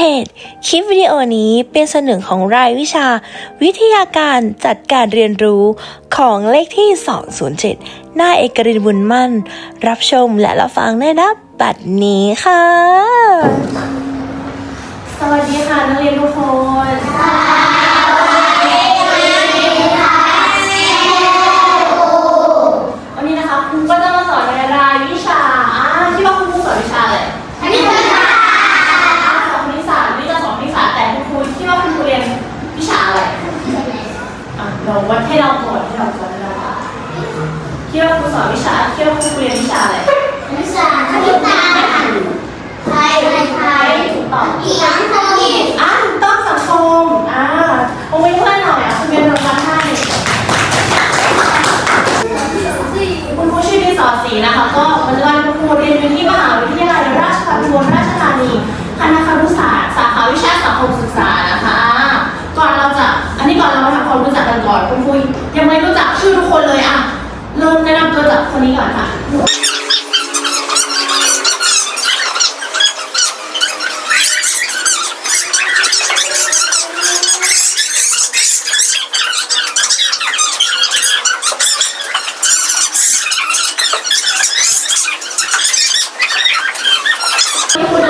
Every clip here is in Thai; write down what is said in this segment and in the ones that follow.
เหตุ คลิปวิดีโอนี้เป็นส่วนหนึ่งของรายวิชา วิทยาการจัดการเรียนรู้ของเลขที่ 207 หน้าเอกรินบุญมั่น รับชมและรับฟังได้นะบัดนี้ค่ะ สวัสดีค่ะนักเรียนทุกคน เราวัดให้เราก่อนให้เราก่อนให้เราก่เนคิดวาครูสอนวิชาคิดว่าครูเรียนวิชาอะไรวิชาคณิตศาสตร์ไทยไทยถูกต้องสังคมอะต้องสังคมอ่าโอ้ยเพื่อนหน่อยอะคุณเรียนรำให้คุณครูชื่อดิสอสีนะคะ ก็ปัจจุบันคุณครูเรียนอยู่ที่มหาวิทยาลัยราชภัฏอุบลราชธานีคณะครุศาสตร์สาขาวิชาสังคมศึกษานะคะ่อนคุณคุยยังไม่รู้จักชื่อทุกคนเลยอะเริ่มแนะนำตัวจากคนนี้ก่อนค่ะคุณ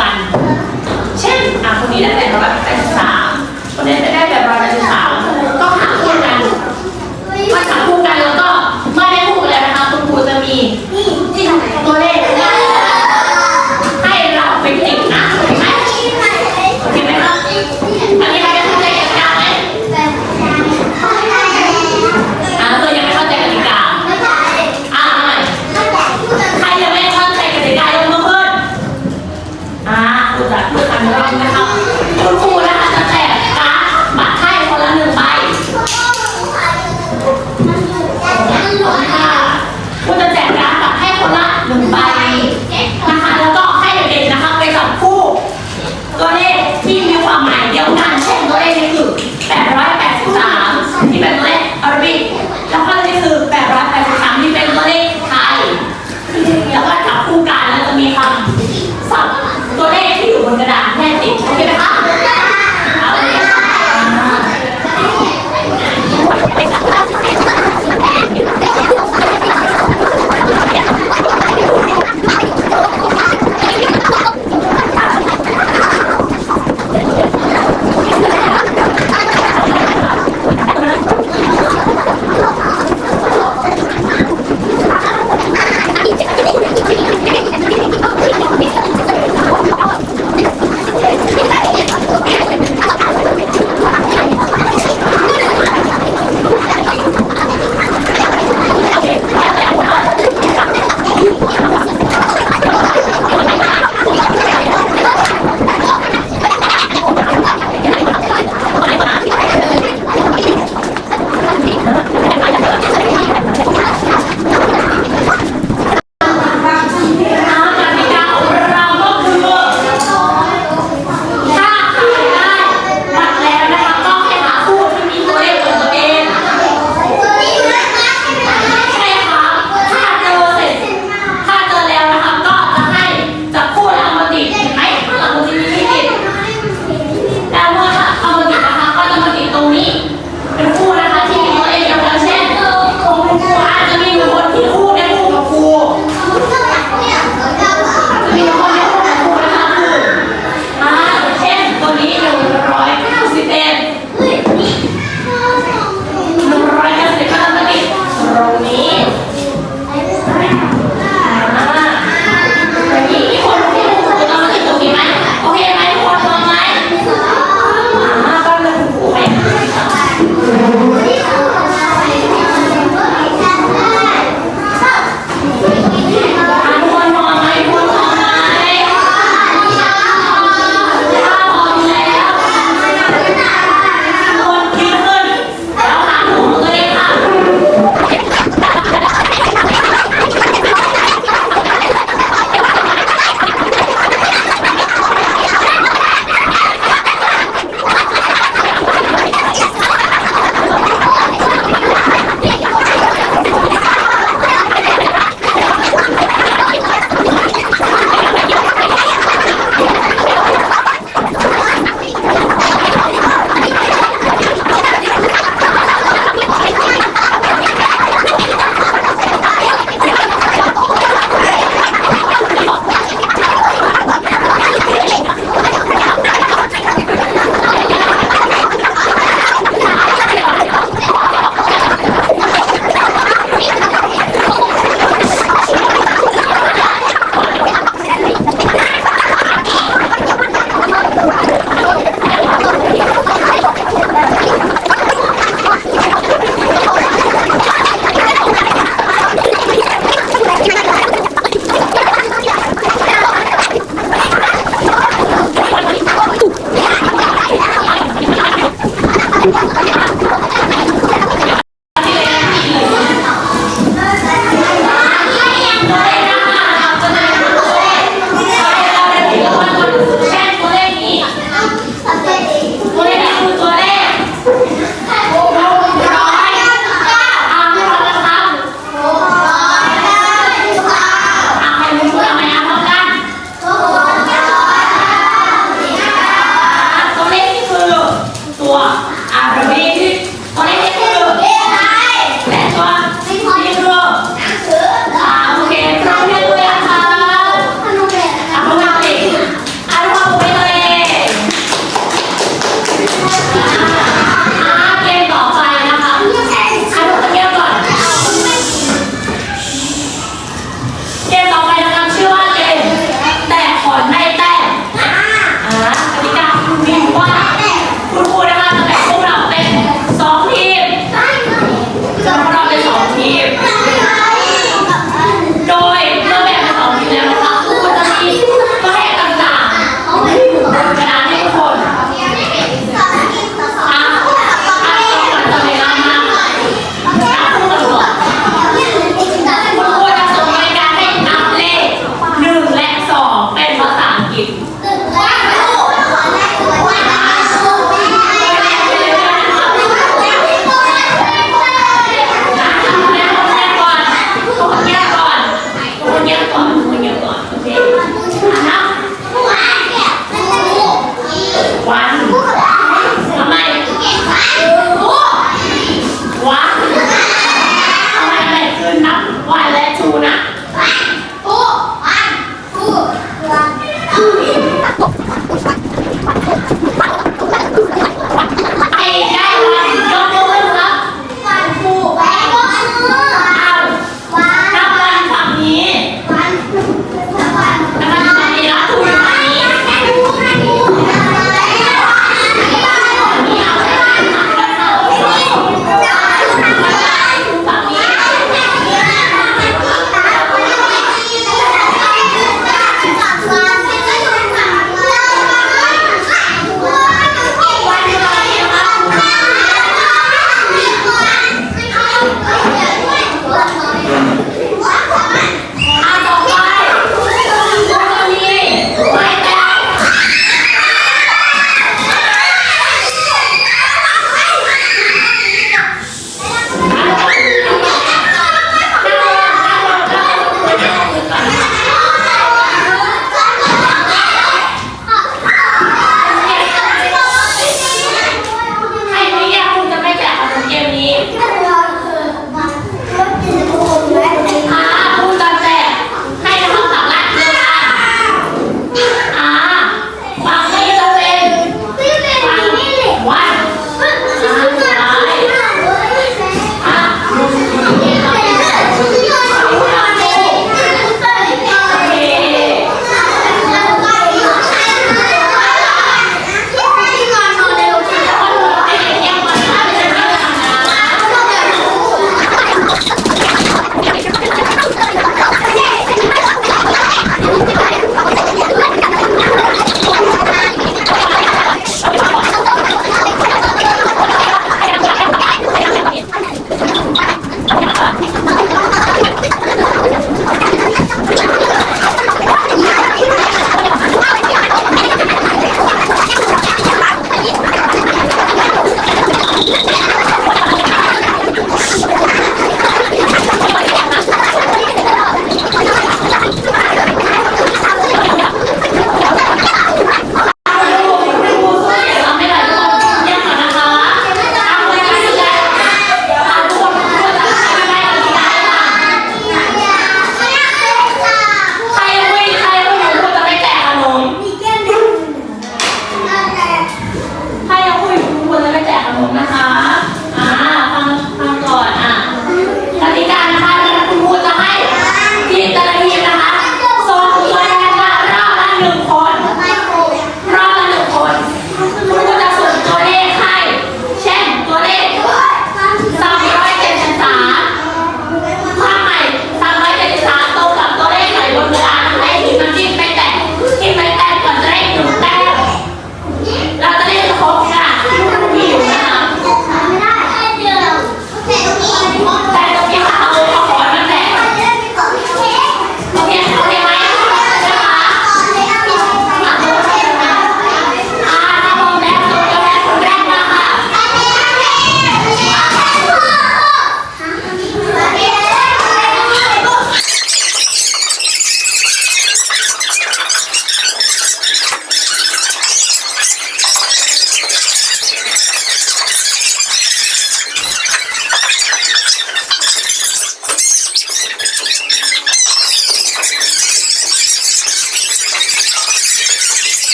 กัน เช่นอะคนนี้ได้แต่งมาแบบแปดสิสามคนนี้ได้